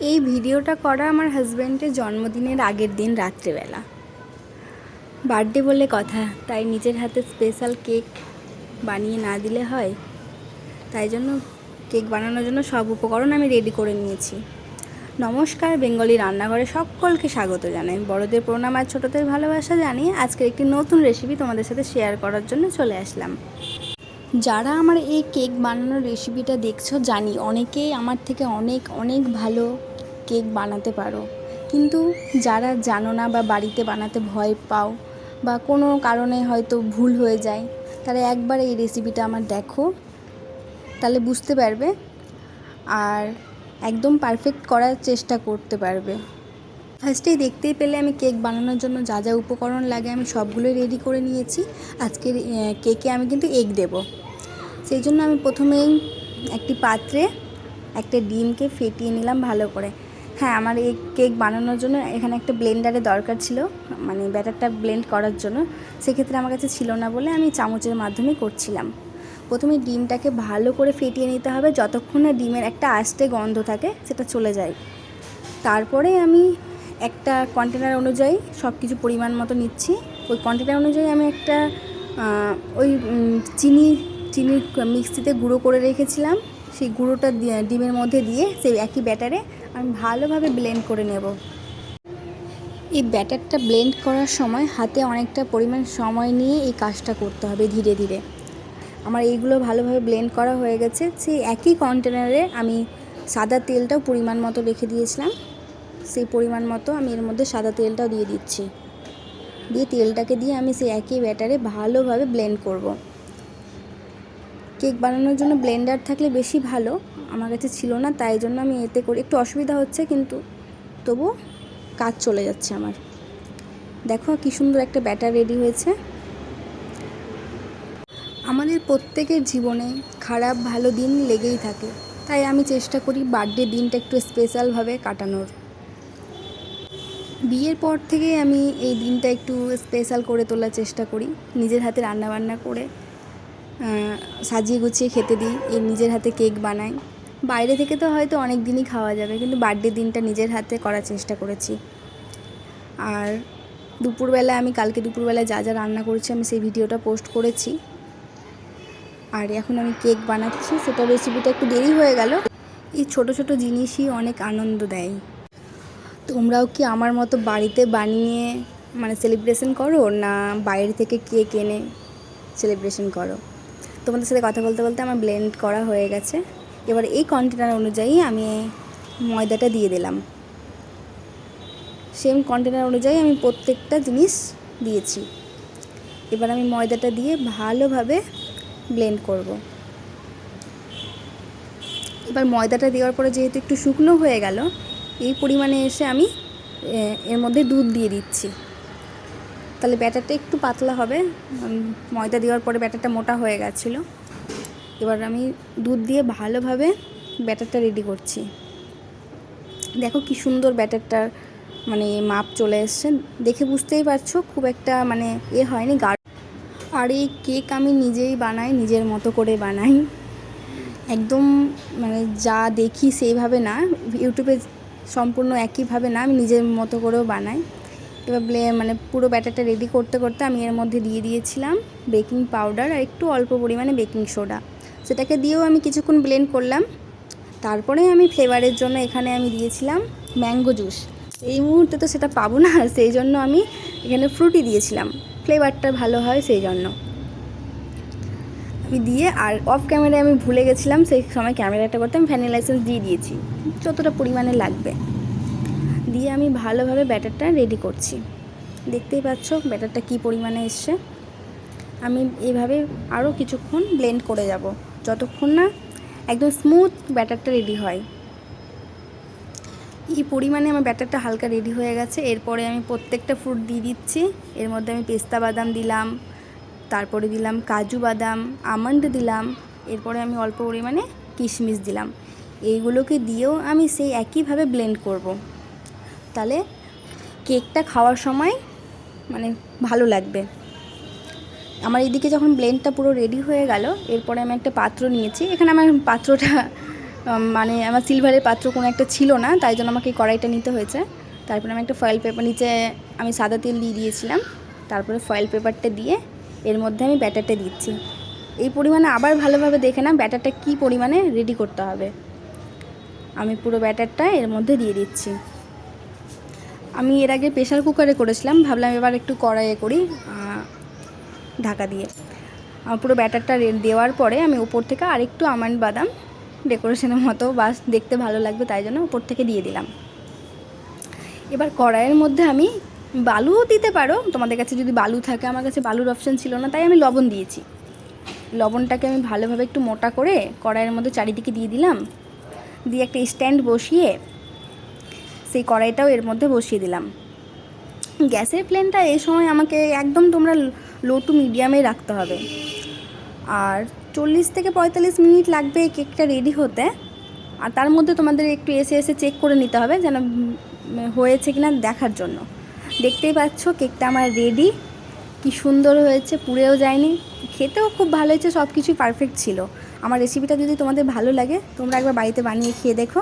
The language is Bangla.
এই ভিডিওটা করা আমার হাজব্যান্ডের জন্মদিনের আগের দিন রাত্রেবেলা। বার্থডে বলে কথা, তাই নিজের হাতে স্পেশাল কেক বানিয়ে না দিলে হয়। তাই জন্য কেক বানানোর জন্য সব উপকরণ আমি রেডি করে নিয়েছি। নমস্কার, বেঙ্গলি রান্নাঘরে সকলকে স্বাগত জানাই। বড়দের প্রণাম আর ছোটদের ভালোবাসা জানিয়ে আজকের একটি নতুন রেসিপি তোমাদের সাথে শেয়ার করার জন্য চলে আসলাম। যারা আমার এই কেক বানানোর রেসিপিটা দেখছ, জানি অনেকেই আমার থেকে অনেক অনেক ভালো কেক বানাতে পারো। কিন্তু যারা জানো না বা বাড়িতে বানাতে ভয় পাও বা কোনো কারণে হয়তো ভুল হয়ে যায়, তারা একবার এই রেসিপিটা আমার দেখো, তাহলে বুঝতে পারবে আর একদম পারফেক্ট করার চেষ্টা করতে পারবে। ফার্স্টেই দেখতেই পেলে আমি কেক বানানোর জন্য যা যা উপকরণ লাগে আমি সবগুলোই রেডি করে নিয়েছি। আজকের কেকে আমি কিন্তু এগ দেব। সেই জন্য আমি প্রথমেই একটি পাত্রে একটা ডিমকে ফেটিয়ে নিলাম ভালো করে। হ্যাঁ আমার এই কেক বানানোর জন্য এখানে একটা ব্লেন্ডারের দরকার ছিল মানে ব্যাটারটা ব্লেন্ড করার জন্য। সেক্ষেত্রে আমার কাছে ছিল না বলে আমি চামচের মাধ্যমে করছিলাম। প্রথমে ডিমটাকে ভালো করে ফেটিয়ে নিতে হবে, যতক্ষণ না ডিমের একটা আস্তে গন্ধ থাকে সেটা চলে যায়। তারপরে আমি একটা কন্টেনার অনুযায়ী সব কিছু পরিমাণ মতো নিচ্ছি। ওই কন্টেনার অনুযায়ী আমি একটা ওই চিনি চিনি মিক্সিতে গুঁড়ো করে রেখেছিলাম, সেই গুঁড়োটা ডিমের মধ্যে দিয়ে সেই একই ব্যাটারে আমি ভালোভাবে ব্লেন্ড করে নেব। এই ব্যাটারটা ব্লেন্ড করার সময় হাতে অনেকটা পরিমাণ সময় নিয়ে এই কাজটা করতে হবে ধীরে ধীরে। আমার এইগুলো ভালোভাবে ব্লেন্ড করা হয়ে গেছে, সেই একই কন্টেনারে আমি সাদা তেলটাও পরিমাণ মতো রেখে দিয়েছিলাম, সেই পরিমাণ মতো আমি এর মধ্যে সাদা তেলটাও দিয়ে দিচ্ছি। দিয়ে তেলটাকে দিয়ে আমি সেই একই ব্যাটারে ভালোভাবে ব্লেন্ড করব। কেক বানানোর জন্য ব্লেন্ডার থাকলে বেশি ভালো। আমার কাছে ছিল না, তাই জন্য আমি এতে করে একটু অসুবিধা হচ্ছে, কিন্তু তবু কাজ চলে যাচ্ছে আমার। দেখো কি সুন্দর একটা ব্যাটার রেডি হয়েছে। আমাদের প্রত্যেকের জীবনে খারাপ, ভালো দিন লেগেই থাকে, তাই আমি চেষ্টা করি বার্থডে দিনটা একটু স্পেশালভাবে কাটানোর। বিয়ের পর থেকে আমি এই দিনটা একটু স্পেশাল করে তোলার চেষ্টা করি, নিজের হাতে রান্না বান্না করে। সাজিয়ে গুছিয়ে খেতে দিই এই নিজের হাতে কেক বানাই। বাইরে থেকে তো হয়তো অনেক দিনই খাওয়া যাবে, কিন্তু বার্থডে দিনটা নিজের হাতে করার চেষ্টা করেছি। আর দুপুরবেলা আমি, কালকে দুপুরবেলায় যা যা রান্না করেছি, আমি সেই ভিডিওটা পোস্ট করেছি। আর এখন আমি কেক বানাচ্ছি, সেটা রেসিপিটা একটু দেরি হয়ে গেল। এই ছোট ছোট জিনিসই অনেক আনন্দ দেয়। তোমরাও কি আমার মতো বাড়িতে বানিয়ে মানে সেলিব্রেশন করো, না বাইরে থেকে কেক এনে সেলিব্রেশন করো? তোমাদের সাথে কথা বলতে বলতে আমার ব্লেন্ড করা হয়ে গেছে। এবার এই কন্টেনার অনুযায়ী আমি ময়দাটা দিয়ে দিলাম। সেম কন্টেনার অনুযায়ী আমি প্রত্যেকটা জিনিস দিয়েছি। এবার আমি ময়দাটা দিয়ে ভালোভাবে ব্লেন্ড করব। এবার ময়দাটা দেওয়ার পরে যেহেতু একটু শুকনো হয়ে গেল, এই পরিমাণে এসে আমি এর মধ্যে দুধ দিয়ে দিচ্ছি। তাহলে ব্যাটারটা একটু পাতলা হবে। ময়দা দেওয়ার পরে ব্যাটারটা মোটা হয়ে গেছিল। এবার আমি দুধ দিয়ে ভালোভাবে ব্যাটারটা রেডি করছি। দেখো কি সুন্দর ব্যাটারটার মানে মাপ চলে এসছে। দেখে বুঝতেই পারছ, খুব একটা মানে এ হয়নি গাঢ়। আর এই কেক আমি নিজেই বানাই, নিজের মতো করে বানাই। একদম মানে যা দেখি সেইভাবে না, ইউটিউবে সম্পূর্ণ একইভাবে না, আমি নিজের মতো করেও বানাই। এবার মানে পুরো ব্যাটারটা রেডি করতে করতে আমি এর মধ্যে দিয়ে দিয়েছিলাম বেকিং পাউডার আর একটু অল্প পরিমাণে বেকিং সোডা সেটাকে দিয়েও আমি কিছুক্ষণ ব্লেন্ড করলাম। তারপরে আমি ফ্লেভারের জন্য এখানে আমি দিয়েছিলাম ম্যাঙ্গো জুস এই মুহূর্তে তো সেটা পাবো না, সেই জন্য আমি এখানে ফ্রুটি দিয়েছিলাম। ফ্লেভারটা ভালো হয় সেই জন্য। আমি দিয়ে আর অফ ক্যামেরায় আমি ভুলে গেছিলাম, সেই সময় ক্যামেরাটা করতে আমি ভ্যানিলা এসেন্স দিয়ে দিয়েছি। যতটা পরিমাণে লাগবে। দিয়ে আমি ভালোভাবে ব্যাটারটা রেডি করছি। দেখতেই পাচ্ছ ব্যাটারটা কী পরিমাণে এসছে। আমি এভাবে আরও কিছুক্ষণ ব্লেন্ড করে যাব। যতক্ষণ না একদম স্মুথ ব্যাটারটা রেডি হয়। এই পরিমাণে আমার ব্যাটারটা হালকা রেডি হয়ে গেছে। এরপরে আমি প্রত্যেকটা ফ্রুট দিয়ে দিচ্ছি। এর মধ্যে আমি পেস্তা বাদাম দিলাম, তারপরে দিলাম কাজু বাদাম, আমন্ড দিলাম, এরপরে আমি অল্প পরিমাণে কিশমিশ দিলাম। এইগুলোকে দিয়েও আমি সেই একইভাবে ব্লেন্ড করব। তাহলে কেকটা খাওয়ার সময় মানে ভালো লাগবে। আমার এদিকে যখন ব্লেন্ডটা পুরো রেডি হয়ে গেল, এরপরে আমি একটা পাত্র নিয়েছি। এখানে আমার পাত্রটা মানে আমার সিলভারের পাত্র কোনো একটা ছিল না, তাই জন্য আমাকে কড়াইটা নিতে হয়েছে। তারপরে আমি একটা ফয়েল পেপার নিচে আমি সাদা তেল দিয়ে দিয়েছিলাম। তারপরে ফয়েল পেপারটা দিয়ে এর মধ্যে আমি ব্যাটারটা দিচ্ছি। এই পরিমাণে আবার ভালোভাবে দেখে না ব্যাটারটা কী পরিমাণে রেডি করতে হবে। আমি পুরো ব্যাটারটা এর মধ্যে দিয়ে দিচ্ছি। আমি এর আগে প্রেশার কুকারে করেছিলাম, ভাবলাম এবার একটু কড়াইয়ে করি ঢাকা দিয়ে। পুরো ব্যাটারটা দেওয়ার পরে আমি উপর থেকে আরেকটু আমন্ড বাদাম ডেকোরেশনের মতো, বাস দেখতে ভালো লাগবে তাই জন্য উপর থেকে দিয়ে দিলাম। এবার কড়াইয়ের মধ্যে আমি বালুও দিতে পারো, তোমাদের কাছে যদি বালু থাকে, আমার কাছে বালুর অপশান ছিল না, তাই আমি লবণ দিয়েছি। লবণটাকে আমি ভালোভাবে একটু মোটা করে কড়াইয়ের মধ্যে চারিদিকে দিয়ে দিলাম। দিয়ে একটা স্ট্যান্ড বসিয়ে সেই কড়াইটাও এর মধ্যে বসিয়ে দিলাম। গ্যাসের ফ্লেমটা এই সময় আমাকে একদম তোমরা লো টু মিডিয়ামে রাখতে হবে। আর চল্লিশ থেকে পঁয়তাল্লিশ মিনিট লাগবে কেকটা রেডি হতে। আর তার মধ্যে তোমাদের একটু এসে এসে চেক করে নিতে হবে যেন হয়েছে কিনা দেখার জন্য। দেখতেই পাচ্ছ কেকটা আমার রেডি কি সুন্দর হয়েছে, পুড়েও যায়নি। খেতেও খুব ভালো হয়েছে সব কিছুই পারফেক্ট ছিল। আমার রেসিপিটা যদি তোমাদের ভালো লাগে, তোমরা একবার বাড়িতে বানিয়ে খেয়ে দেখো।